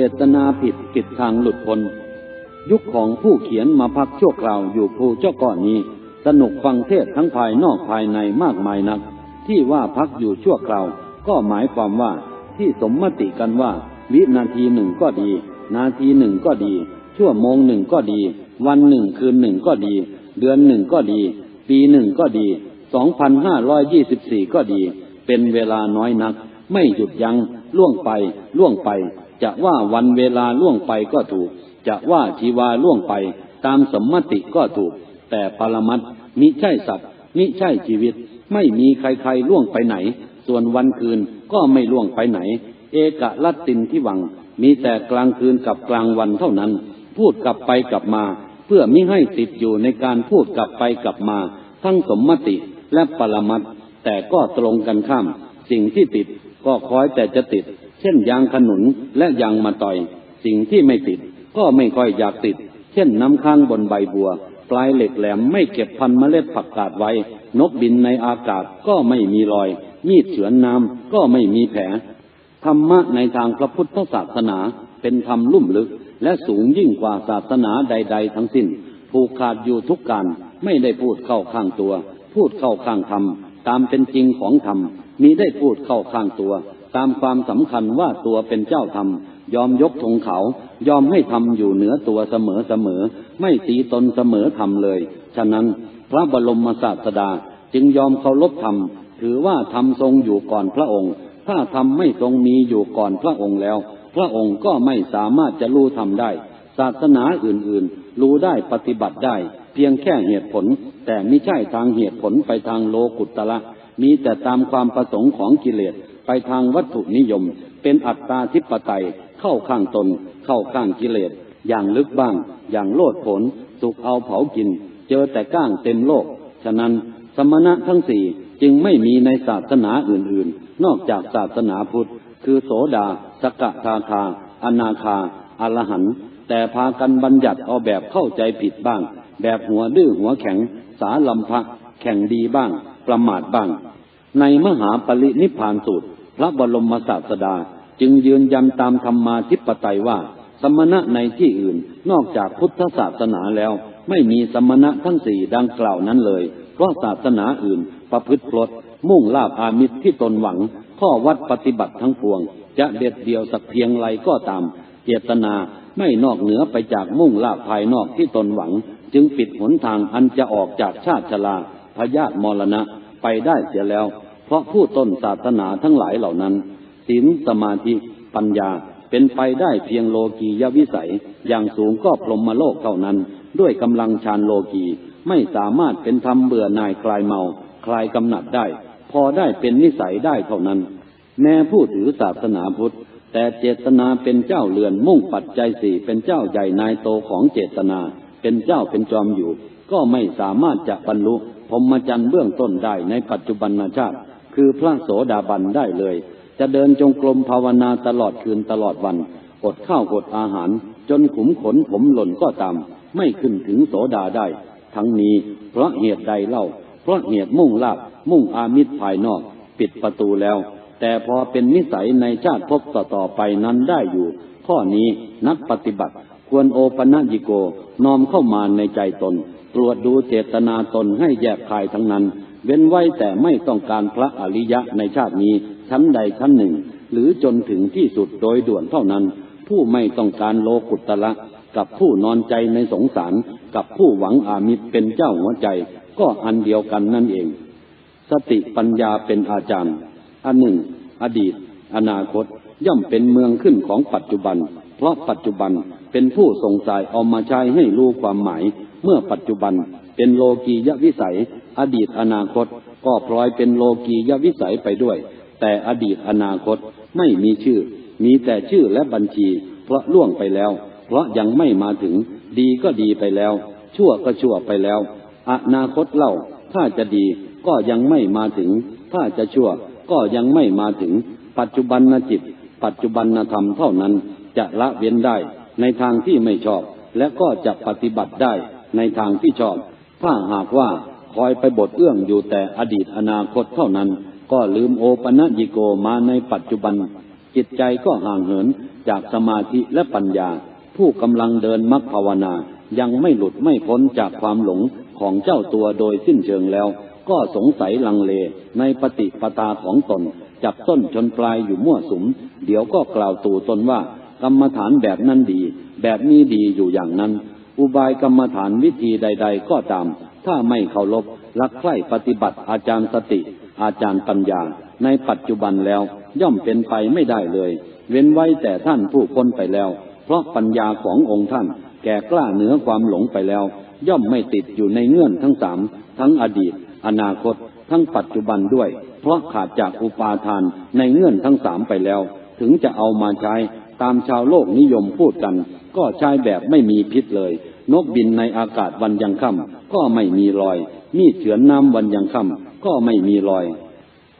จตนาผิดผิดทางหลุดพ้นยุคของผู้เขียนมาพักชั่วคราวอยู่ภูเจ้าก่อนนี้ สนุกฟังเทศทั้งภายนอกภายในมากมายนัก ที่ว่าพักอยู่ชั่วคราว ก็หมายความว่าที่สมมติกันว่า วินาทีหนึ่งก็ดี นาทีหนึ่งก็ดี ชั่วโมงหนึ่งก็ดี วันหนึ่งคืนหนึ่งก็ดี เดือนหนึ่งก็ดี ปีหนึ่งก็ดีสองพันห้าร้อยยี่สิบสี่ก็ดี เป็นเวลาน้อยนัก ไม่หยุดยัง้งล่วงไปล่วงไป จะว่าวันเวลาล่วงไปก็ถูก จะว่าชีวาล่วงไป ตามสมมติก็ถูก แต่ปรมัตมิใช่สัตว์มิใช่ชีวิต ไม่มีใครๆล่วงไปไหน ส่วนวันคืนก็ไม่ล่วงไปไหน เอกลัตตินที่วัง มีแต่กลางคืนกับกลางวันเท่านั้น พูดกลับไปกลับมา เพื่อมิให้ติดอยู่ในการพูดกลับไปกลับมา ทั้งสมมติและปรมัตแต่ก็ตรงกันข้าม สิ่งที่ติดก็คอยแต่จะติด เช่นยางขนุนและยางมาต่อย สิ่งที่ไม่ติดก็ไม่ค่อยอยากติด เช่นน้ำค้างบนใบบัว ปลายเหล็กแหลมไม่เก็บพันเมล็ดผักกาดไว้ นกบินในอากาศก็ไม่มีรอย มีดเฉือนน้ำก็ไม่มีแผลธรรมะในทางพระพุทธศาสนาเป็นธรรมลุ่มลึก และสูงยิ่งกว่าศาสนาใด ๆ ทั้งสิ้น ผูกขาดอยู่ทุกการไม่ได้พูดเข้าข้างตัว พูดเข้าข้างธรรมตามเป็นจริงของธรรมมีได้พูดเข้าข้างตัว ตามความสำคัญว่าตัวเป็นเจ้าธรรม ยอมยกธงเขา ยอมให้ทำอยู่เหนือตัวเสมอเสมอ ไม่ตีตนเสมอธรรมเลย ฉะนั้นพระบรมศาสดาจึงยอมเคารพธรรม ถือว่าธรรมทรงอยู่ก่อนพระองค์ ถ้าธรรมไม่ทรงมีอยู่ก่อนพระองค์แล้ว พระองค์ก็ไม่สามารถจะรู้ธรรมได้ ศาสนาอื่นๆ รู้ได้ปฏิบัติได้ เพียงแค่เหตุผล แต่ไม่ใช่ทางเหตุผลไปทางโลกุตละมีแต่ตามความประสงค์ของกิเลส ไปทางวัตถุนิยม เป็นอัตตาธิปไตยเข้าข้างตน เข้าข้างกิเลส อย่างลึกบ้าง อย่างโลดผล สุกเอาเผากิน เจอแต่ก้างเต็มโลก ฉะนั้นสมณะทั้งสี่จึงไม่มีในศาสนาอื่นๆ นอกจากศาสนาพุทธ คือโสดา สกทาคา อนาคาอรหันต์แต่พากันบัญญัติเอาแบบเข้าใจผิดบ้าง แบบหัวดื้อหัวแข็ง สาลำพักแข่งดีบ้าง ประมาทบ้าง ในมหาปรินิพพานสูตร ระบรมศาสดาจึงยืนยันตามธรรมาธิปไตยว่า สมณะในที่อื่นนอกจากพุทธศาสนาแล้ว ไม่มีสมณะทั้งสี่ดังกล่าวนั้นเลย เพราะศาสนาอื่น ประพฤติพลดมุ่งลาบอามิตรที่ตนหวัง ข้อวัดปฏิบัติทั้งปวง จะเด็ดเดียวสักเพียงไรก็ตาม เจตนาไม่นอกเหนือไปจากมุ่งลาบภายนอกที่ตนหวัง จึงปิดหนทางอันจะออกจากชาติชราพยาธิมรณะไปได้เสียแล้ว เพราะผู้ต้นศาสนาทั้งหลายเหล่านั้นศีลสมาธิปัญญาเป็นไปได้เพียงโลกียวิสัย อย่างสูงก็พรหมโลกเท่านั้น ด้วยกำลังฌานโลกีไม่สามารถเป็นธรรมเบื่อหน่ายคลายเมา คลายกำหนัดได้ พอได้เป็นนิสัยได้เท่านั้น แม้ผู้ถือศาสนาพุทธ แต่เจตนาเป็นเจ้าเรือนมุ่งปัจจัยสี่เป็นเจ้าใหญ่นายโตของเจตนา เป็นเจ้าเป็นจอมอยู่ ก็ไม่สามารถจะบรรลุพรหมจรรย์เบื้องต้นได้ในปัจจุบันชาติ คือพระโสดาบันได้เลย จะเดินจงกรมภาวนาตลอดคืนตลอดวัน อดข้าวอดอาหาร จนขุมขนผมหล่นก็ตาม ไม่ขึ้นถึงโสดาได้ ทั้งนี้เพราะเหตุใดเล่า เพราะเหตุมุ่งลาบมุ่งอามิตรภายนอก ปิดประตูแล้ว แต่พอเป็นนิสัยในชาติพบต่อๆไปนั้นได้อยู่ ข้อนี้นักปฏิบัติควรโอปนัญิโกน้อมเข้ามาในใจตน ตรวจดูเจตนาตนให้แยกคายทั้งนั้น เว้นไว้แต่ไม่ต้องการพระอริยะในชาตินี้ชั้นใดชั้นหนึ่ง หรือจนถึงที่สุดโดยด่วนเท่านั้น ผู้ไม่ต้องการโลกุตละกับผู้นอนใจในสงสาร กับผู้หวังอามิตรเป็นเจ้าหัวใจ ก็อันเดียวกันนั่นเอง สติปัญญาเป็นอาจารย์ อันหนึ่ง อดีต อนาคต ย่อมเป็นเมืองขึ้นของปัจจุบัน เพราะปัจจุบันเป็นผู้ทรงสายเอามาใช้ให้รู้ความหมาย เมื่อปัจจุบันเป็นโลกียวิสัย อดีตอนาคตก็พลอยเป็นโลกียวิสัยไปด้วย แต่อดีตอนาคตไม่มีชื่อ มีแต่ชื่อและบัญชี เพราะล่วงไปแล้ว เพราะยังไม่มาถึง ดีก็ดีไปแล้ว ชั่วก็ชั่วไปแล้ว อนาคตเล่า ถ้าจะดีก็ยังไม่มาถึง ถ้าจะชั่วก็ยังไม่มาถึง ปัจจุบันนจิต ปัจจุบันนธรรมเท่านั้น จะละเว้นได้ ในทางที่ไม่ชอบ และก็จะปฏิบัติได้ในทางที่ชอบ ถ้าหากว่า คอยไปบทเอื้องอยู่แต่อดีตอนาคตเท่านั้น ก็ลืมโอปนัญิโกมาในปัจจุบัน จิตใจก็ห่างเหินจากสมาธิและปัญญา ผู้กำลังเดินมรรคภาวนา ยังไม่หลุดไม่พ้นจากความหลงของเจ้าตัวโดยสิ้นเชิงแล้ว ก็สงสัยลังเลในปฏิปตาของตน จับต้นชนปลายอยู่มั่วสุม เดี๋ยวก็กล่าวตู่ตนว่ากรรมฐานแบบนั้นดี แบบนี้ดีอยู่อย่างนั้น อุบายกรรมฐานวิธีใด ๆ ก็ตาม ถ้าไม่เคารพรักใคร่ปฏิบัติอาจารย์สติ อาจารย์ปัญญา ในปัจจุบันแล้วย่อมเป็นไปไม่ได้เลย เว้นไว้แต่ท่านผู้พ้นไปแล้ว เพราะปัญญาขององค์ท่าน แก่กล้าเหนือความหลงไปแล้ว ย่อมไม่ติดอยู่ในเงื่อนทั้งสามทั้งอดีต อนาคต ทั้งปัจจุบันด้วย เพราะขาดจากอุปาทานในเงื่อนทั้งสามไปแล้ว ถึงจะเอามาใช้ตามชาวโลกนิยมพูดกัน ก็ใช้แบบไม่มีพิษเลย นกบินในอากาศวันยังค่ำก็ไม่มีรอย มีเฉือนน้ำวันยังค่ำก็ไม่มีรอย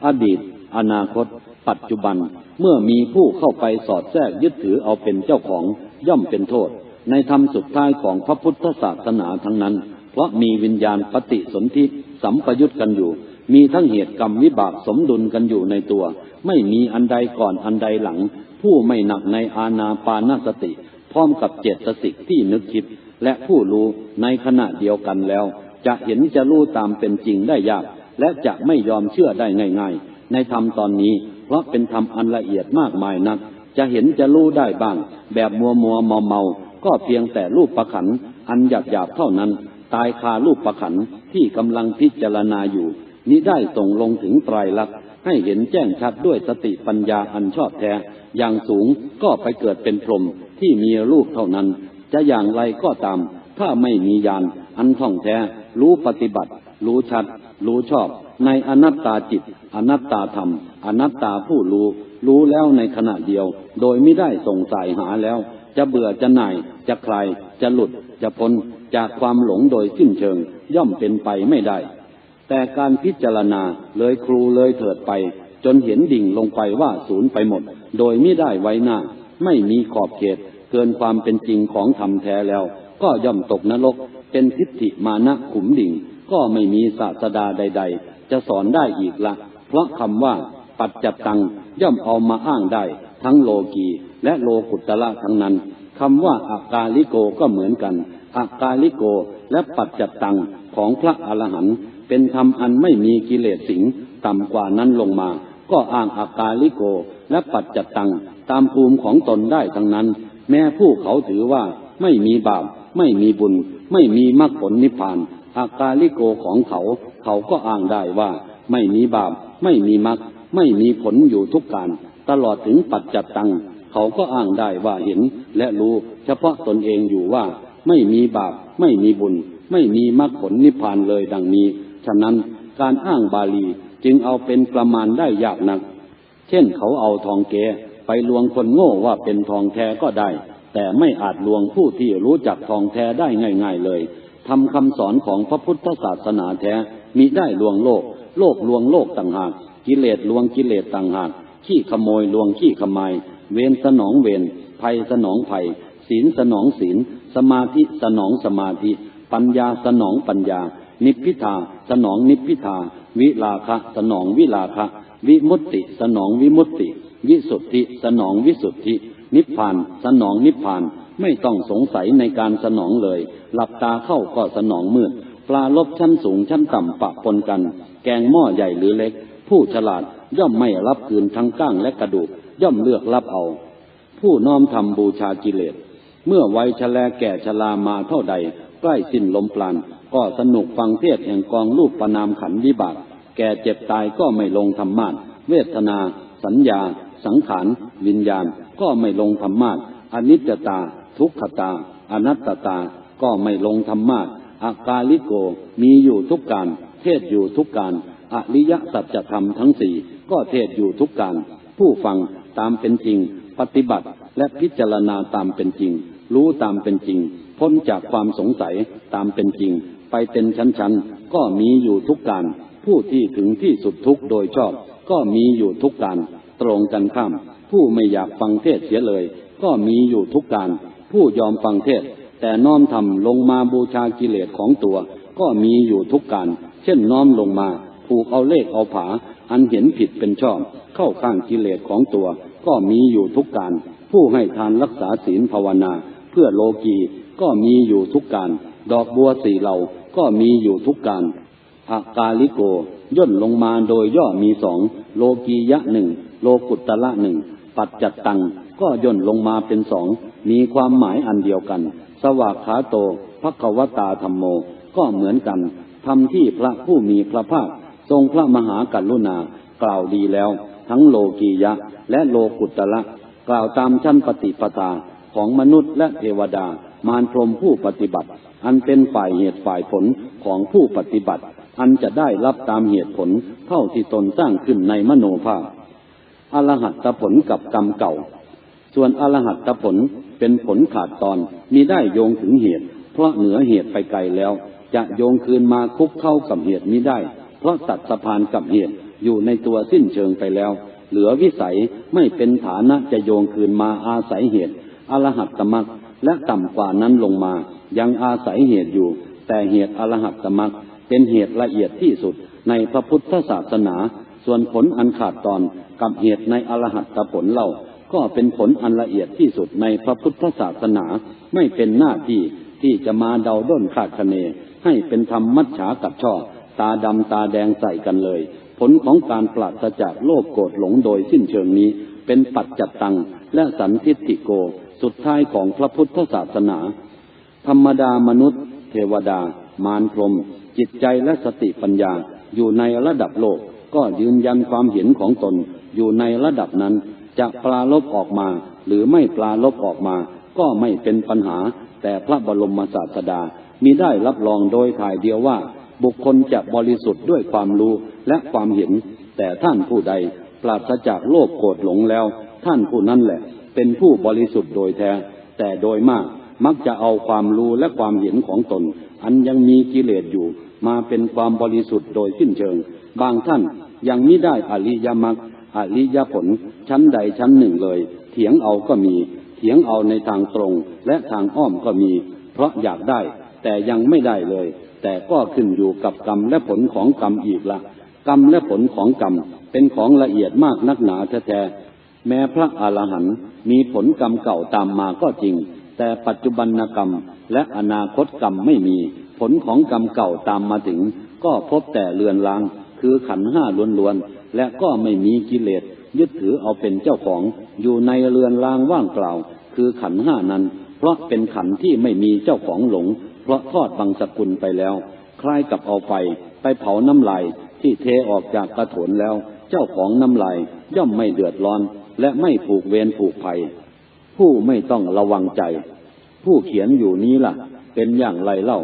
อดีต อนาคต ปัจจุบัน เมื่อมีผู้เข้าไปสอดแทรกยึดถือเอาเป็นเจ้าของย่อมเป็นโทษ ในธรรมสุดท้ายของพระพุทธศาสนาทั้งนั้น เพราะมีวิญญาณปฏิสนธิสัมปยุตกันอยู่ มีทั้งเหตุกรรมวิบากสมดุลกันอยู่ในตัว ไม่มีอันใดก่อนอันใดหลัง ผู้ไม่หนักในอาณาปานสติ พร้อมกับเจตสิกที่นึกคิด และผู้รู้ในขณะเดียวกันแล้ว จะเห็นจะรู้ตามเป็นจริงได้ยาก และจะไม่ยอมเชื่อได้ง่ายๆ ในธรรมตอนนี้ เพราะเป็นธรรมอันละเอียดมากมายนัก จะเห็นจะรู้ได้บ้าง แบบมัวมัวเมาเมาก็เพียงแต่รูปประขันอันหยาบหยาบเท่านั้น ตายคารูปประขันที่กำลังพิจารณาอยู่นี้ได้ส่งลงถึงไตรลักษณ์ให้เห็นแจ้งชัดด้วยสติปัญญาอันชอบแท้ อย่างสูงก็ไปเกิดเป็นพรหมที่มีรูปเท่านั้น จะอย่างไรก็ตาม ถ้าไม่มีญาณอันท่องแท้ รู้ปฏิบัติ รู้ชัด รู้ชอบ ในอนัตตาจิต อนัตตาธรรม อนัตตาผู้รู้ รู้แล้วในขณะเดียว โดยไม่ได้สงสายหาแล้ว จะเบื่อจะหน่าย จะคลาย จะหลุด จะพ้น จากความหลงโดยสิ้นเชิง ย่อมเป็นไปไม่ได้ แต่การพิจารณาเลยครูเลยเถิดไป จนเห็นดิ่งลงไปว่าศูนย์ไปหมด โดยไม่ได้ไว้หน้า ไม่มีขอบเขต เกินความเป็นจริงของธรรมแท้แล้ว ก็ย่อมตกนรก เป็นทิฏฐิมานะขุมดิ่ง ก็ไม่มีศาสดาใด ๆ จะสอนได้อีกละ เพราะคำว่าปัจจัตตังย่อมเอามาอ้างได้ ทั้งโลกีและโลกุตละทั้งนั้นคำว่าอากาลิโกก็เหมือนกันอากาลิโกและปัจจัตตังของพระอรหันต์เป็นธรรมอันไม่มีกิเลสสิงต่ำกว่านั้นลงมา ก็อ้างอากาลิโกและปัจจัตตังตามภูมิของตนได้ทั้งนั้น แม้ผู้เขาถือว่าไม่มีบาป ไม่มีบุญ ไม่มีมรรคผลนิพพาน อาการลิโกของเขา เขาก็อ้างได้ว่า ไม่มีบาป ไม่มีมรรคไม่มีผลอยู่ทุกการ ตลอดถึงปัจจัตตัง เขาก็อ้างได้ว่าเห็น และรู้เฉพาะตนเองอยู่ว่า ไม่มีบาป ไม่มีบุญ ไม่มีมรรคผลนิพพานเลยดังนี้ ฉะนั้นการอ้างบาลีจึงเอาเป็นประมาณได้ยากนัก เช่นเขาเอาทองแก ไปลวงคนโง่ว่าเป็นทองแท้ก็ได้ แต่ไม่อาจลวงผู้ที่รู้จักทองแท้ได้ง่าย ๆเลยทำคำสอนของพระพุทธศาสนาแท้มิได้ลวงโลก โลกลวงโลกต่างหาก กิเลสลวงกิเลสต่างหาก ขี้ขโมยลวงขี้ขมายเวรสนองเวรภัยสนองภัยศีลสนองศีล สมาธิสนองสมาธิ ปัญญาสนองปัญญา นิพพิทาสนองนิพพิทา วิลาคะ สนองวิลาคะ วิมุตติ สนองวิมุตติ วิสุทธิ สนองวิสุทธิ นิพพาน สนองนิพพาน ไม่ต้องสงสัยในการสนองเลย หลับตาเข้าก็สนองมืด ปลาลบชั้นสูงชั้นต่ำปะปนกัน แกงหม้อใหญ่หรือเล็ก ผู้ฉลาดย่อมไม่รับคืนทั้งก้างและกระดูก ย่อมเลือกรับเอา ผู้น้อมทำบูชากิเลส เมื่อวัยชะแลแก่ชรามาเท่าใด ใกล้สิ้นลมปราณก็สนุกฟังเทศแห่งกองรูปประนามขันวิบากแก่เจ็บตายก็ไม่ลงธรรมาทเวทนา สัญญา สังขารวิญญาณก็ไม่ลงธรรมาทอนิจจตา ทุกขตา อนัตตตาก็ไม่ลงธรรมาทอากาลิโกมีอยู่ทุกการ เทศอยู่ทุกการอริยสัจธรรมทั้งสี่ก็เทศอยู่ทุกการ ผู้ฟังตามเป็นจริง ปฏิบัติและพิจารณาตามเป็นจริง รู้ตามเป็นจริง พ้นจากความสงสัยตามเป็นจริง ไปเป็นชั้นๆ ก็มีอยู่ทุกการ ผู้ที่ถึงที่สุดทุกโดยชอบ ก็มีอยู่ทุกการ ตรงกันข้าม ผู้ไม่อยากฟังเทศเสียเลย ก็มีอยู่ทุกการ ผู้ยอมฟังเทศ แต่น้อมทำลงมาบูชากิเลสของตัว ก็มีอยู่ทุกการ เช่นน้อมลงมา ผูกเอาเลขเอาผา อันเห็นผิดเป็นชอบ เข้าข้างกิเลสของตัว ก็มีอยู่ทุกการ ผู้ให้ทานรักษาศีลภาวนา เพื่อโลกีก็มีอยู่ทุกการ ดอกบัวสี่เหล่าก็มีอยู่ทุกการอากาลิโกย่นลงมาโดยย่อมีสองโลกียะหนึ่ง โลกุตตละหนึ่งปัจจัตตังก็ย่นลงมาเป็นสองมีความหมายอันเดียวกัน สวากขาโตภควตาธรรมโม ก็เหมือนกันทำที่พระผู้มีพระภาค ทรงพระมหากรุณากล่าวดีแล้ว ทั้งโลกียะ และโลกุตละกล่าวตามชั้นปฏิปทาของมนุษย์และเทวดามารพรมผู้ปฏิบัติ อันเป็นฝ่ายเหตุฝ่ายผลของผู้ปฏิบัติ อันจะได้รับตามเหตุผลเท่าที่ตนสร้างขึ้นในมโนภาพ อรหัตผลกับกรรมเก่า ส่วนอรหัตผลเป็นผลขาดตอนมีได้โยงถึงเหตุ เพราะเหนือเหตุไปไกลแล้ว จะโยงคืนมาคุกเข้ากับเหตุนี้ได้ เพราะตัดสะพานกับเหตุอยู่ในตัวสิ้นเชิงไปแล้ว เหลือวิสัยไม่เป็นฐานะจะโยงคืนมาอาศัยเหตุอรหัตตมักและต่ำกว่านั้นลงมา ยังอาศัยเหตุอยู่ แต่เหตุอรหัตตมักเป็นเหตุละเอียดที่สุดในพระพุทธศาสนา ส่วนผลอันขาดตอนกับเหตุในอรหัตตผลเล่าก็เป็นผลอันละเอียดที่สุดในพระพุทธศาสนาไม่เป็นหน้าที่ที่จะมาเดาด้นคาดคะเน ให้เป็นธรรมมัจฉากับช่อ ตาดำตาแดงใส่กันเลย ผลของการปราศจากโลภโกรธหลงโดยสิ้นเชิงนี้ เป็นปัจจัตตัง และสันทิฏฐิโก สุดท้ายของพระพุทธศาสนา ธรรมดามนุษย์ เทวดา มารพรม จิตใจและสติปัญญาอยู่ในระดับโลก ก็ยืนยันความเห็นของตนอยู่ในระดับนั้น จะปลาลบออกมา หรือไม่ปลาลบออกมา ก็ไม่เป็นปัญหา แต่พระบรมศาสดามีได้รับรองโดยถ่ายเดียวว่า บุคคลจะบริสุทธิ์ด้วยความรู้และความเห็น แต่ท่านผู้ใดปราศจากโลภโกรธหลงแล้ว ท่านผู้นั้นแหละ เป็นผู้บริสุทธิ์โดยแท้ แต่โดยมากมักจะเอาความรู้และความเห็นของตน อันยังมีกิเลสอยู่ มาเป็นความบริสุทธิ์โดยสิ้นเชิง บางท่านยังไมิได้อริยมรรคอริยผลชั้นใดชั้นหนึ่งเลย เถียงเอาก็มี เถียงเอาในทางตรงและทางอ้อมก็มี เพราะอยากได้ แต่ยังไม่ได้เลย แต่ก็ขึ้นอยู่กับกรรมและผลของกรรมอีกละกรรมและผลของกรรมเป็นของละเอียดมากนักหนาแท้แม้พระอรหันต์มีผลกรรมเก่าตามมาก็จริง แต่ปัจจุบันกรรมและอนาคตกรรมไม่มี ผลของกรรมเก่าตามมาถึง ก็พบแต่เลือนลาง คือขันห้าล้วนๆ และก็ไม่มีกิเลสยึดถือเอาเป็นเจ้าของ อยู่ในเรือนลางว่างเปล่า คือขันห้านั้น เพราะเป็นขันที่ไม่มีเจ้าของหลง เพราะทอดบังสกุลไปแล้ว คล้ายกับเอาไฟไปเผาน้ำลายที่เทออกจากกระถนแล้ว เจ้าของน้ำลายย่อมไม่เดือดร้อน และไม่ผูกเวรผูกภัย ผู้ไม่ต้องระวังใจ ผู้เขียนอยู่นี้ล่ะ เป็นอย่างไรเล่า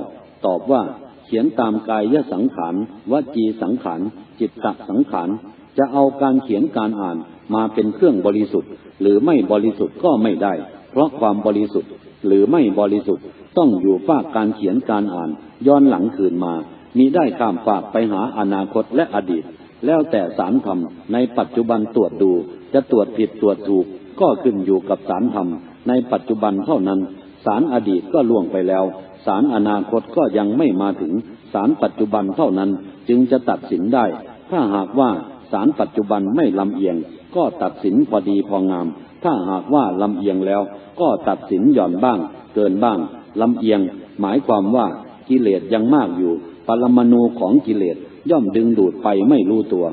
ตอบว่า เขียนตามกายสังขารวจีสังขารจิตตสังขารจะเอาการเขียนการอ่านมาเป็นเครื่องบริสุทธิ์ หรือไม่บริสุทธิ์ก็ไม่ได้ เพราะความบริสุทธิ์หรือไม่บริสุทธิ์ต้องอยู่ฝากการเขียนการอ่านย้อนหลังคืนมา มีได้ข้ามฝากไปหาอนาคตและอดีต แล้วแต่สารธรรมในปัจจุบันตรวจดู จะตรวจผิดตรวจถูก ก็ขึ้นอยู่กับสารธรรมในปัจจุบันเท่านั้น สารอดีตก็ล่วงไปแล้ว สารอนาคตก็ยังไม่มาถึงสารปัจจุบันเท่านั้นจึงจะตัดสินได้ ถ้าหากว่าสารปัจจุบันไม่ลำเอียง ก็ตัดสินพอดีพองาม ถ้าหากว่าลำเอียงแล้ว ก็ตัดสินหย่อนบ้าง เกินบ้างลำเอียง หมายความว่ากิเลสยังมากอยู่ ปรมาณูของกิเลสย่อมดึงดูดไปไม่รู้ตัว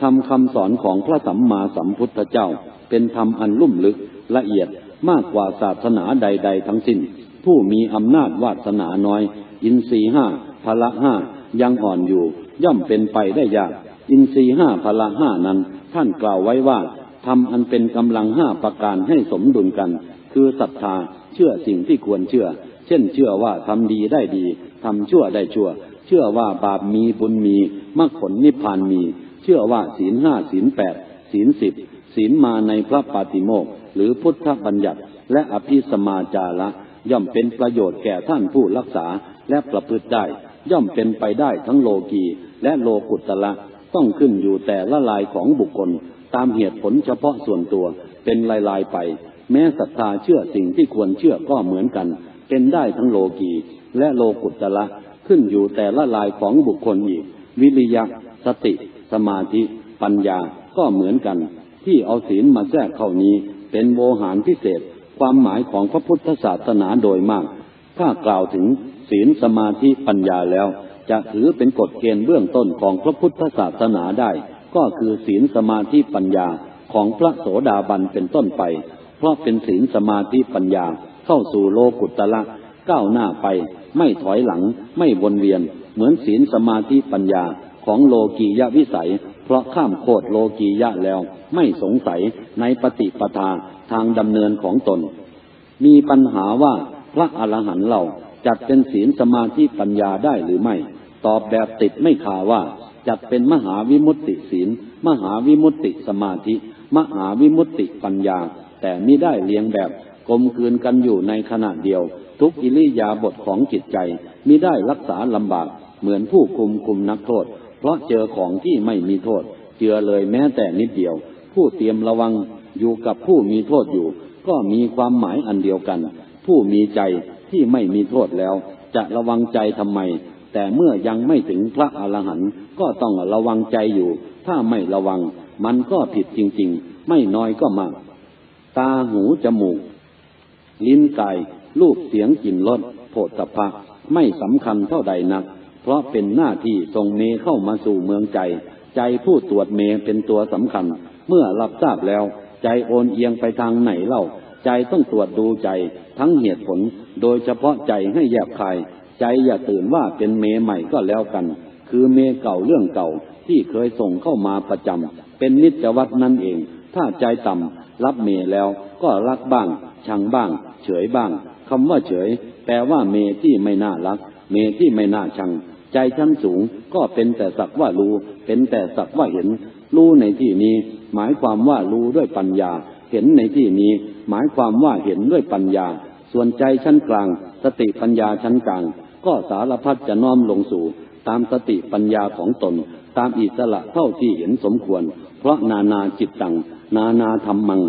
ทำคำสอนของพระสัมมาสัมพุทธเจ้า เป็นธรรมอันลุ่มลึกละเอียดมากกว่าศาสนาใด ๆ ทั้งสิ้น ผู้มีอำนาจวาสนาน้อย อินทรีห้าพละห้ายังอ่อนอยู่ ย่อมเป็นไปได้ยาก อินทรีห้าพละห้านั้น ท่านกล่าวไว้ว่าทำอันเป็นกำลังห้าประการให้สมดุลกัน คือศรัทธาเชื่อสิ่งที่ควรเชื่อ เช่นเชื่อว่าทำดีได้ดีทำชั่วได้ชั่ว เชื่อว่าบาปมีบุญมีมรรคผลนิพพานมี เชื่อว่าศีลห้าศีลแปดศีลสิบศีลมาในพระปาติโมกหรือพุทธบัญญัติ และอภิสมาจาระ ย่อมเป็นประโยชน์แก่ท่านผู้รักษาและประพฤติได้ ย่อมเป็นไปได้ทั้งโลกีและโลกุตละต้องขึ้นอยู่แต่ละลายของบุคคล ตามเหตุผลเฉพาะส่วนตัวเป็นลายลายไป แม้ศรัทธาเชื่อสิ่งที่ควรเชื่อก็เหมือนกัน เป็นได้ทั้งโลกีและโลกุตละขึ้นอยู่แต่ละลายของบุคคลอีก วิริยะสติ สมาธิ ปัญญาก็เหมือนกัน ที่เอาศีลมาแทรกเข้านี้ เป็นโวหารพิเศษ ความหมายของพระพุทธศาสนาโดยมาก ถ้ากล่าวถึงศีลสมาธิปัญญาแล้ว จะถือเป็นกฎเกณฑ์เบื้องต้นของพระพุทธศาสนาได้ ก็คือศีลสมาธิปัญญาของพระโสดาบันเป็นต้นไป เพราะเป็นศีลสมาธิปัญญาเข้าสู่โลกุตละก้าวหน้าไป ไม่ถอยหลัง ไม่วนเวียน เหมือนศีลสมาธิปัญญาของโลกียวิสัย เพราะข้ามโคดโลกียะแล้ว ไม่สงสัยในปฏิปทา ทางดำเนินของตน มีปัญหาว่าพระอรหันต์เราจัดเป็นศีลสมาธิปัญญาได้หรือไม่ ตอบแบบติดไม่ขาว่า จัดเป็นมหาวิมุตติศีล มหาวิมุตติสมาธิ มหาวิมุตติปัญญา แต่มิได้เลี้ยงแบบกลมกลืนกันอยู่ในขณะเดียว ทุกอิริยาบถของจิตใจมิได้รักษาลำบาก เหมือนผู้คุมคุมนักโทษ เพราะเจอของที่ไม่มีโทษ เจือเลยแม้แต่นิดเดียว ผู้เตรียมระวัง อยู่กับผู้มีโทษอยู่ ก็มีความหมายอันเดียวกัน ผู้มีใจที่ไม่มีโทษแล้ว จะระวังใจทำไม แต่เมื่อยังไม่ถึงพระอรหันต์ก็ต้องระวังใจอยู่ ถ้าไม่ระวัง มันก็ผิดจริง ๆ ไม่น้อยก็มาก ตาหูจมูก ลิ้นกายรูปเสียงกลิ่นรสโผฏฐัพพะไม่สำคัญเท่าใดนัก เพราะเป็นหน้าที่ส่งเมเข้ามาสู่เมืองใจ ใจผู้ตรวจเมเป็นตัวสำคัญ เมื่อรับทราบแล้ว ใจโอนเอียงไปทางไหนเล่า ใจต้องตรวจดูใจ ทั้งเหตุผล โดยเฉพาะใจให้แยบคาย ใจอย่าตื่นว่าเป็นเมใหม่ก็แล้วกัน คือเมเก่าเรื่องเก่าที่เคยส่งเข้ามาประจำเป็นนิจวัตรนั่นเอง ถ้าใจต่ำรับเมแล้วก็รักบ้าง ชังบ้าง เฉยบ้างคำว่าเฉย แปลว่าเมที่ไม่น่ารัก เมที่ไม่น่าชัง ใจชั้นสูงก็เป็นแต่สักว่ารู้ เป็นแต่สักว่าเห็น รู้ในที่นี้ หมายความว่ารู้ด้วยปัญญา เห็นในที่นี้ หมายความว่าเห็นด้วยปัญญา ส่วนใจชั้นกลาง สติปัญญาชั้นกลาง ก็สารพัดจะน้อมลงสู่ ตามสติปัญญาของตน ตามอิสระเท่าที่เห็นสมควร เพราะนานาจิตตัง นานาธรรมัง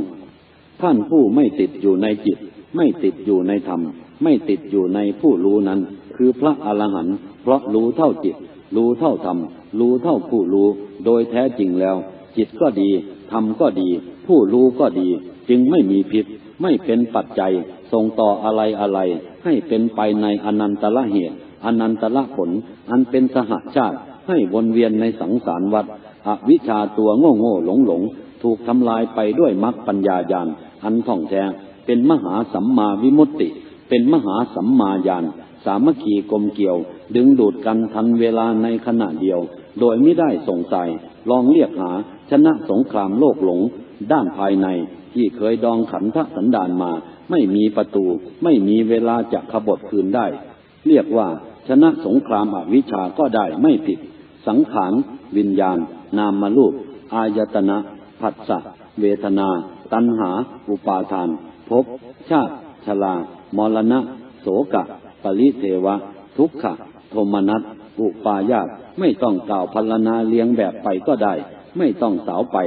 ท่านผู้ไม่ติดอยู่ในจิต ไม่ติดอยู่ในธรรม ไม่ติดอยู่ในผู้รู้นั้น คือพระอรหันต์เพราะรู้เท่าจิต รู้เท่าธรรม รู้เท่าผู้รู้ โดยแท้จริงแล้ว จิตก็ดีธรรมก็ดี ผู้รู้ก็ดี จึงไม่มีพิษ ไม่เป็นปัจจัยส่งต่ออะไรอะไร ให้เป็นไปในอนันตละเหตุอนันตละผล อันเป็นสหชาติ ให้วนเวียนในสังสารวัฏอวิชชาตัวโง่โง่หลงหลง ถูกทำลายไปด้วยมรรคปัญญาญาณอันท่องแท้เป็นมหาสัมมาวิมุตติ เป็นมหาสัมมาญาณ สามัคคีกลมเกี่ยว ดึงดูดกันทันเวลาในขณะเดียว โดยไม่ได้สงสัย ลองเรียกหาชนะสงครามโลกหลง ด้านภายในที่เคยดองขันธสันดานมา ไม่มีประตู ไม่มีเวลาจะขบฏคืนได้ เรียกว่าชนะสงครามอวิชชาก็ได้ไม่ผิด สังขาร วิญญาณ นามมารูป อายตนะ ผัสสะ เวทนา ตัณหา อุปาทานภพชาติชรามรณะ โสกะ ปริเทวะ ทุกขะ โทมนัสอุปายาตไม่ต้องกล่าวพรรณนาเลี้ยงแบบไปก็ได้ ไม่ต้องสาวไป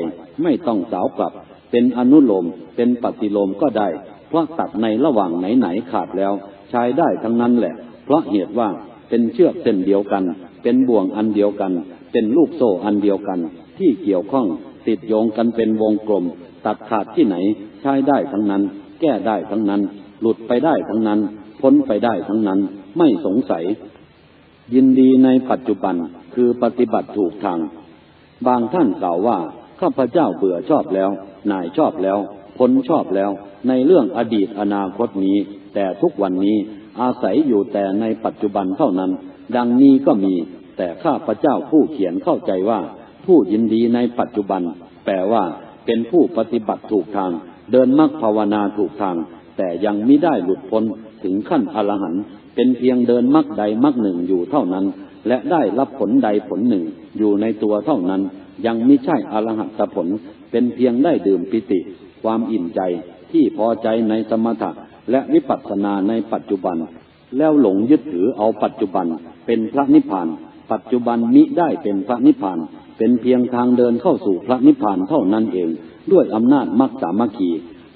ไม่ต้องสาวกลับ เป็นอนุโลม เป็นปฏิโลมก็ได้ เพราะตัดในระหว่างไหนๆขาดแล้ว ใช้ได้ทั้งนั้นแหละ เพราะเหตุว่าเป็นเชือกเส้นเดียวกัน เป็นบ่วงอันเดียวกัน เป็นลูกโซ่อันเดียวกัน ที่เกี่ยวข้องติดโยงกันเป็นวงกลม ตัดขาดที่ไหน ใช้ได้ทั้งนั้น แก้ได้ทั้งนั้น หลุดไปได้ทั้งนั้น พ้นไปได้ทั้งนั้น ไม่สงสัย ยินดีในปัจจุบันคือปฏิบัติถูกทาง บางท่านกล่าวว่าข้าพเจ้าเบื่อชอบแล้ว นายชอบแล้วพ้นชอบแล้ว ในเรื่องอดีตอนาคตนี้ แต่ทุกวันนี้อาศัยอยู่แต่ในปัจจุบันเท่านั้น ดังนี้ก็มี แต่ข้าพเจ้าผู้เขียนเข้าใจว่า ผู้ยินดีในปัจจุบัน แปลว่า เป็นผู้ปฏิบัติถูกทาง เดินมรรคภาวนาถูกทาง แต่ยังไม่ได้หลุดพ้น ถึงขั้นอรหันต์เป็นเพียงเดินมรรคใดมรรคหนึ่งอยู่เท่านั้น และได้รับผลใดผลหนึ่งอยู่ในตัวเท่านั้น ยังไม่ใช่อรหัตผล เป็นเพียงได้ดื่มปิติ ความอิ่มใจที่พอใจในสมถะและวิปัสสนาในปัจจุบัน แล้วหลงยึดถือเอาปัจจุบัน เป็นพระนิพพาน ปัจจุบันมิได้เป็นพระนิพพาน เป็นเพียงทางเดินเข้าสู่พระนิพพานเท่านั้นเอง ด้วยอำนาจมรรคสามัคคี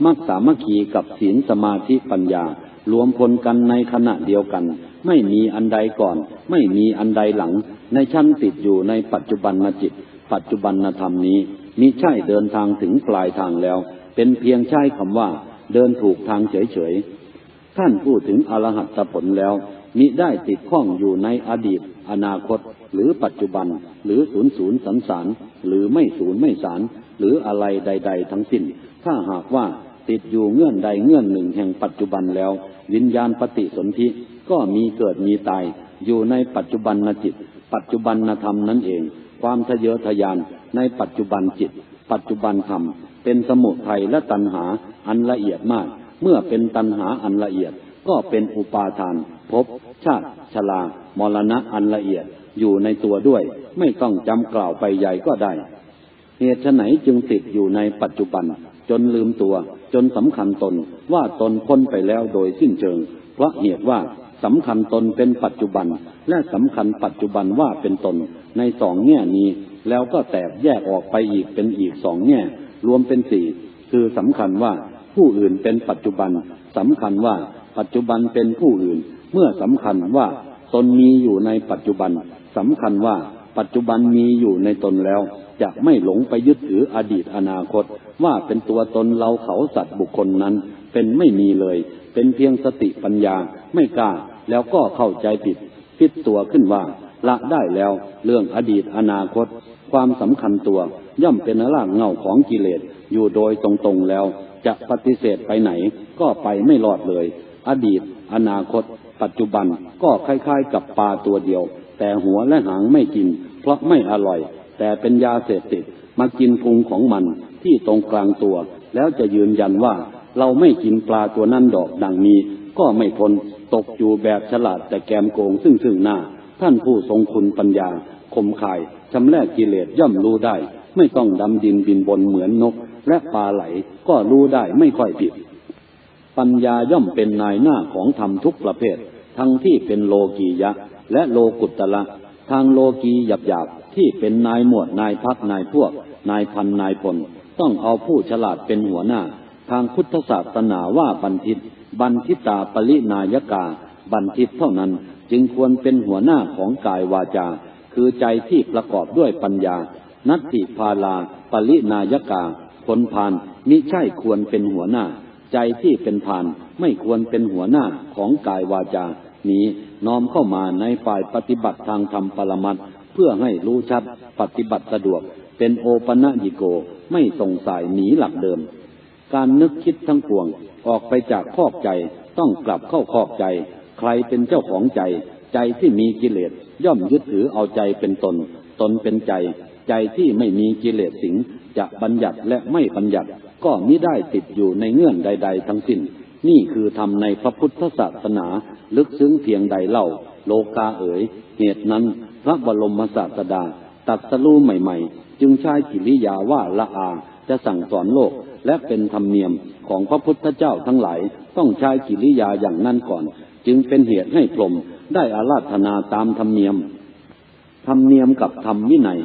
มรรคสามัคคีกับศีลสมาธิปัญญา รวมพลกันในขณะเดียวกัน ไม่มีอันใดก่อน ไม่มีอันใดหลัง ในชั้นติดอยู่ในปัจจุบันจิต ปัจจุบันธรรมนี้มิใช่เดินทางถึงปลายทางแล้ว เป็นเพียงใช้คำว่า เดินถูกทางเฉยๆท่านพูดถึงอรหัตผลแล้วมิได้ติดข้องอยู่ในอดีต อนาคต หรือปัจจุบัน หรือศูนย์ศูนย์สันสานหรือไม่ศูนย์ไม่สารหรืออะไรใด ๆ ทั้งสิ้น ถ้าหากว่า ติดอยู่เงื่อนใดเงื่อนหนึ่งแห่งปัจจุบันแล้ว วิญญาณปฏิสนธิก็มีเกิดมีตาย อยู่ในปัจจุบันนจิต ปัจจุบันนธรรมนั่นเอง ความทะเยอทะยานในปัจจุบันจิต ปัจจุบันธรรม เป็นสมุทัยและตัณหาอันละเอียดมาก เมื่อเป็นตัณหาอันละเอียด ก็เป็นอุปาทานภพชาติชรามรณะอันละเอียดอยู่ในตัวด้วย ไม่ต้องจำกล่าวไปใหญ่ก็ได้เหตุไหนจึงติดอยู่ในปัจจุบัน จนลืมตัว จนสำคัญตนว่าตนพ้นไปแล้วโดยสิ้นเชิง เพราะเหตุว่าสำคัญตนเป็นปัจจุบัน และสำคัญปัจจุบันว่าเป็นตน ในสองแง่นี้ แล้วก็แตกแยกออกไปอีกเป็นอีกสองแง่ รวมเป็นสี่คือสำคัญว่าผู้อื่นเป็นปัจจุบันสำคัญว่าปัจจุบันเป็นผู้อื่น เมื่อสำคัญว่าตนมีอยู่ในปัจจุบันสำคัญว่าปัจจุบันมีอยู่ในตนแล้ว จะไม่หลงไปยึดถืออดีตอนาคต ว่าเป็นตัวตนเราเขาสัตว์บุคคลนั้น เป็นไม่มีเลย เป็นเพียงสติปัญญาไม่กล้า แล้วก็เข้าใจผิดคิดตัวขึ้นว่า ละได้แล้ว เรื่องอดีตอนาคต ความสำคัญตัว ย่อมเป็นรากเงาของกิเลสอยู่โดยตรงๆแล้ว จะปฏิเสธไปไหน ก็ไปไม่รอดเลย อดีต อนาคต ปัจจุบันก็คล้ายๆ กับปลาตัวเดียว แต่หัวและหางไม่กิน เพราะไม่อร่อย แต่เป็นยาเสพติดมากินพุงของมัน ที่ตรงกลางตัว แล้วจะยืนยันว่า เราไม่กินปลาตัวนั้นดอกดังนี้ ก็ไม่พ้นตกอยู่แบบฉลาดแต่แกมโกงซึ่งซึ่งหน้า ท่านผู้ทรงคุณปัญญา คมคายชำแรกกิเลสย่อมรู้ได้ ไม่ต้องดำดินบินบนเหมือนนก และปลาไหลก็รู้ได้ไม่ค่อยผิด ปัญญาย่อมเป็นนายหน้าของธรรมทุกประเภท ทั้งที่เป็นโลกียะ และโลกุตละทางโลกียบหยาบๆที่เป็นนายหมวดนายพักนายพวก นายพันนายพล ต้องเอาผู้ฉลาดเป็นหัวหน้า ทางพุทธศาสนาว่าบันทิต บันทิตาปรินายกา บันทิตเท่านั้นจึงควรเป็นหัวหน้าของกายวาจา คือใจที่ประกอบด้วยปัญญา นัตติพาลา ปรินายกาผลพานมิใช่ควรเป็นหัวหน้า ใจที่เป็นพานไม่ควรเป็นหัวหน้าของกายวาจา นี้น้อมเข้ามาในฝ่ายปฏิบัติทางธรรมปรมัตถ์เพื่อให้รู้ชัดปฏิบัติสะดวกเป็นโอปะยิโก ไม่สงสัยหนีหลักเดิม การนึกคิดทั้งปวงออกไปจากคอกใจต้องกลับเข้าคอกใจ ใครเป็นเจ้าของใจ ใจที่มีกิเลสย่อมยึดถือเอาใจเป็นตน ตนเป็นใจ ใจที่ไม่มีกิเลสสิงจะบัญญัติและไม่บัญญัติก็มิได้ติดอยู่ในเงื่อนใด ๆ ทั้งสิ้น นี่คือทำในพระพุทธศาสนา ลึกซึ้งเพียงใดเล่า โลกาเอ๋ย เหตุนั้น พระบรมศาสดาตัดสรู้ใหม่ ๆ จึงใช้กิริยาว่าละอาจะสั่งสอนโลกและเป็นธรรมเนียมของพระพุทธเจ้าทั้งหลาย ต้องใช้กิริยาอย่างนั้นก่อน จึงเป็นเหตุให้พรหมได้อาราธนาตามธรรมเนียม ธรรมเนียมกับธรรมวินัย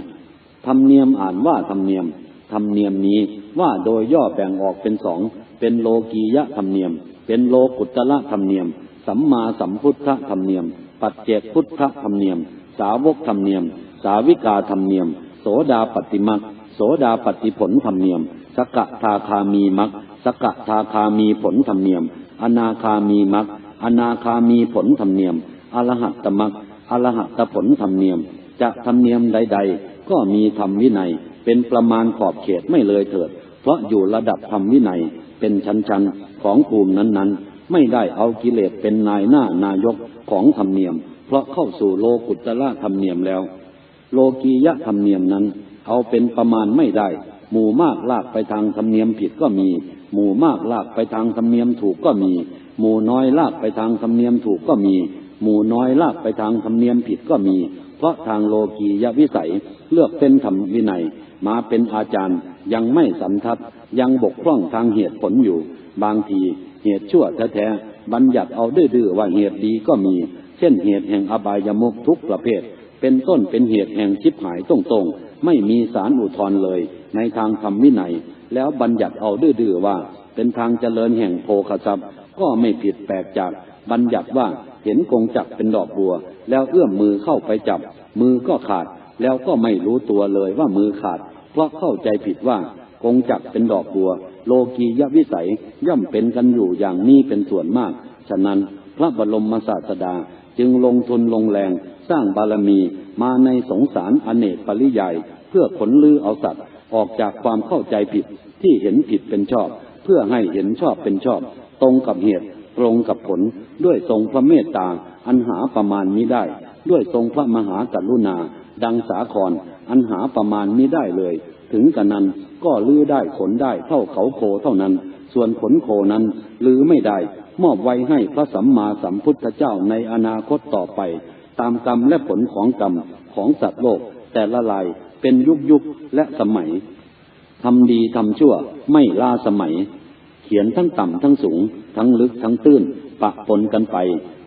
ธรรมเนียมอ่านว่าธรรมเนียม ธรรมเนียมนี้ว่าโดยย่อแบ่งออกเป็นสอง เป็นโลกียะธรรมเนียม เป็นโลกุตละธรรมเนียม สัมมาสัมพุทธธรรมเนียม ปัจเจกพุทธธรรมเนียม สาวกธรรมเนียม สาวิกาธรรมเนียม โสดาปฏิมักโสดาปฏิผลธรรมเนียม สกทาคามีมักสกทาคามีผลธรรมเนียม อนาคามีมักอนาคามีผลธรรมเนียม อรหัตตมักอรหัตผลธรรมเนียม จะธรรมเนียมใด ๆ ก็มีธรรมวินัย เป็นประมาณขอบเขตไม่เลยเถิด เพราะอยู่ระดับธรรมวินัย เป็นชั้นๆของภูมินั้นๆ ไม่ได้เอากิเลสเป็นนายหน้านายกของธรรมเนียม เพราะเข้าสู่โลกุตละธรรมเนียมแล้ว โลกียะธรรมเนียมนั้น เอาเป็นประมาณไม่ได้ หมู่มากลากไปทางธรรมเนียมผิดก็มี หมู่มากลากไปทางธรรมเนียมถูกก็มี หมู่น้อยลากไปทางธรรมเนียมถูกก็มี หมู่น้อยลากไปทางธรรมเนียมผิดก็มี เพราะทางโลกียะวิสัยเลือกเป็นธรรมวินัยมาเป็นอาจารย์ยังไม่สันทัดยังบกพร่องทางเหตุผลอยู่ บางทีเหตุชั่วแท้ๆบัญญัติเอาดื้อๆว่าเหตุดีก็มี เช่นเหตุแห่งอบายมุขทุกประเภท เป็นต้นเป็นเหตุแห่งชิบหายตรงๆ ไม่มีสารอุทธรเลย ในทางธรรมวินัย แล้วบัญญัติเอาดื้อๆว่า เป็นทางเจริญแห่งโภคทรัพย์ ก็ไม่ผิดแปลกจากบัญญัติว่าเห็นกงจักเป็นดอกบัว แล้วเอื้อมมือเข้าไปจับ มือก็ขาด แล้วก็ไม่รู้ตัวเลยว่ามือขาด เพราะเข้าใจผิดว่ากงจักเป็นดอกบัว โลกียวิสัยย่อมเป็นกันอยู่อย่างนี้เป็นส่วนมาก ฉะนั้นพระบรมศาสดา จึงลงทุนลงแรงสร้างบารมีมาในสงสารอเนกปริยายเพื่อขนลือเอาสัตว์ออกจากความเข้าใจผิดที่เห็นผิดเป็นชอบ เพื่อให้เห็นชอบเป็นชอบ ตรงกับเหตุตรงกับผลด้วยทรงพระเมตตาอันหาประมาณมิได้ ด้วยทรงพระมหากรุณา ดังสาครอันหาประมาณมิได้เลย ถึงกันนั้นก็ลือได้ขนได้เท่าเขาโคเท่านั้น ส่วนขนโคนั้นลือไม่ได้ มอบไว้ให้พระสัมมาสัมพุทธเจ้าในอนาคตต่อไป ตามกรรมและผลของกรรมของสัตว์โลก แต่ละลายเป็นยุคยุคและสมัยทำดีทำชั่วไม่ล่าสมัย เขียนทั้งต่ำทั้งสูง ทั้งลึกทั้งตื้น ปะปนกันไป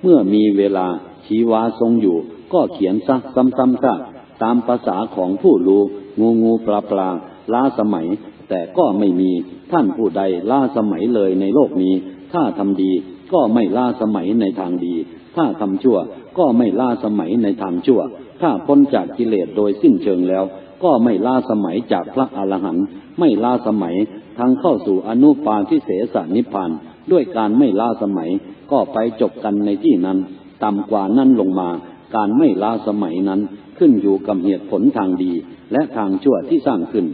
เมื่อมีเวลาชีวาทรงอยู่ ก็เขียนซะซ้ำๆซะตามภาษาของผู้รู้งูงูปลาปลาล้าสมัย แต่ก็ไม่มีท่านผู้ใดล้าสมัยเลยในโลกนี้ ถ้าทำดีก็ไม่ล้าสมัยในทางดี ถ้าทำชั่วก็ไม่ล้าสมัยในทางชั่ว ถ้าพ้นจากกิเลสโดยสิ้นเชิงแล้ว ก็ไม่ล้าสมัยจากพระอรหันต์ไม่ล้าสมัยทางเข้าสู่อนุปาทิเสสนิพพานด้วยการไม่ล้าสมัยก็ไปจบกันในที่นั้นต่ำกว่านั้นลงมา การไม่ล้าสมัยนั้นขึ้นอยู่กับเหตุผลทางดีและทางชั่วที่สร้างขึ้น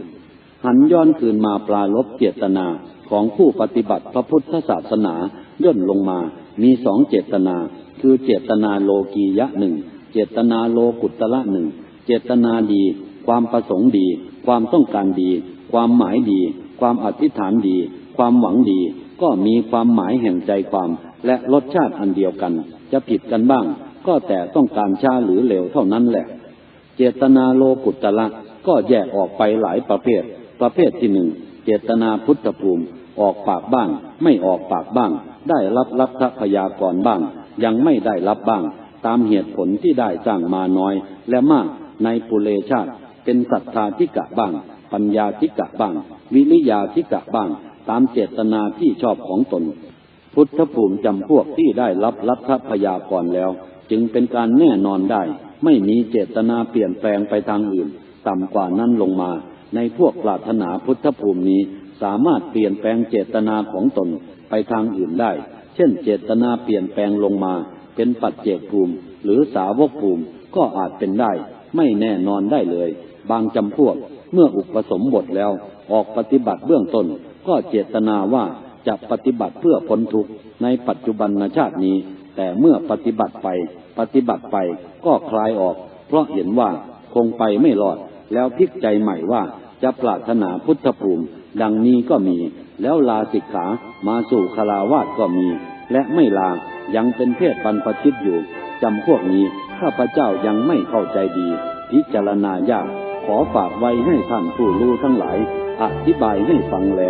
หันย้อนคืนมาปลาลบเจตนาของผู้ปฏิบัติพระพุทธศาสนาย่นลงมามีสองเจตนา คือเจตนาโลกียะหนึ่งเจตนาโลกุตละหนึ่งเจตนาดี ความประสงค์ดี ความต้องการดี ความหมายดี ความอธิษฐานดี ความหวังดี ก็มีความหมายแห่งใจความและรสชาติอันเดียวกัน จะผิดกันบ้าง ก็แต่ต้องการช้าหรือเร็วเท่านั้นแหละ เจตนาโลกุตละก็แยกออกไปหลายประเภท ประเภทที่หนึ่งเจตนาพุทธภูมิออกปากบ้าง ไม่ออกปากบ้าง ได้รับรับทพยากรบ้าง ยังไม่ได้รับบ้าง ตามเหตุผลที่ได้สร้างมาน้อย และมากในปุเรชาติ เป็นศรัทธาธิกะบ้าง ปัญญาธิกะบ้าง วิริยาธิกะบ้าง ตามเจตนาที่ชอบของตน พุทธภูมิจำพวกที่ได้รับรัฐพยากรแล้ว จึงเป็นการแน่นอนได้ ไม่มีเจตนาเปลี่ยนแปลงไปทางอื่น ต่ำกว่านั้นลงมา ในพวกปรารถนาพุทธภูมินี้สามารถเปลี่ยนแปลงเจตนาของตนไปทางอื่นได้ เช่นเจตนาเปลี่ยนแปลงลงมา เป็นปัจเจกภูมิ หรือสาวกภูมิก็อาจเป็นได้ ไม่แน่นอนได้เลย บางจำพวกเมื่ออุปสมบทแล้ว ออกปฏิบัติเบื้องต้น ก็เจตนาว่าจะปฏิบัติเพื่อพ้นทุกข์ในปัจจุบันชาตินี้ แต่เมื่อปฏิบัติไป ปฏิบัติไปก็คลายออก เพราะเห็นว่าคงไปไม่รอด แล้วพลิกใจใหม่ว่าจะปรารถนาพุทธภูมิ ดังนี้ก็มี แล้วลาสิกขามาสู่คาราวาสก็มี และไม่ลายังเป็นเพศบรรพชิตอยู่จำพวกนี้ข้าพเจ้ายังไม่เข้าใจดี พิจารณายากขอฝากไว้ให้ท่านผู้รู้ทั้งหลาย อธิบายให้ฟังแล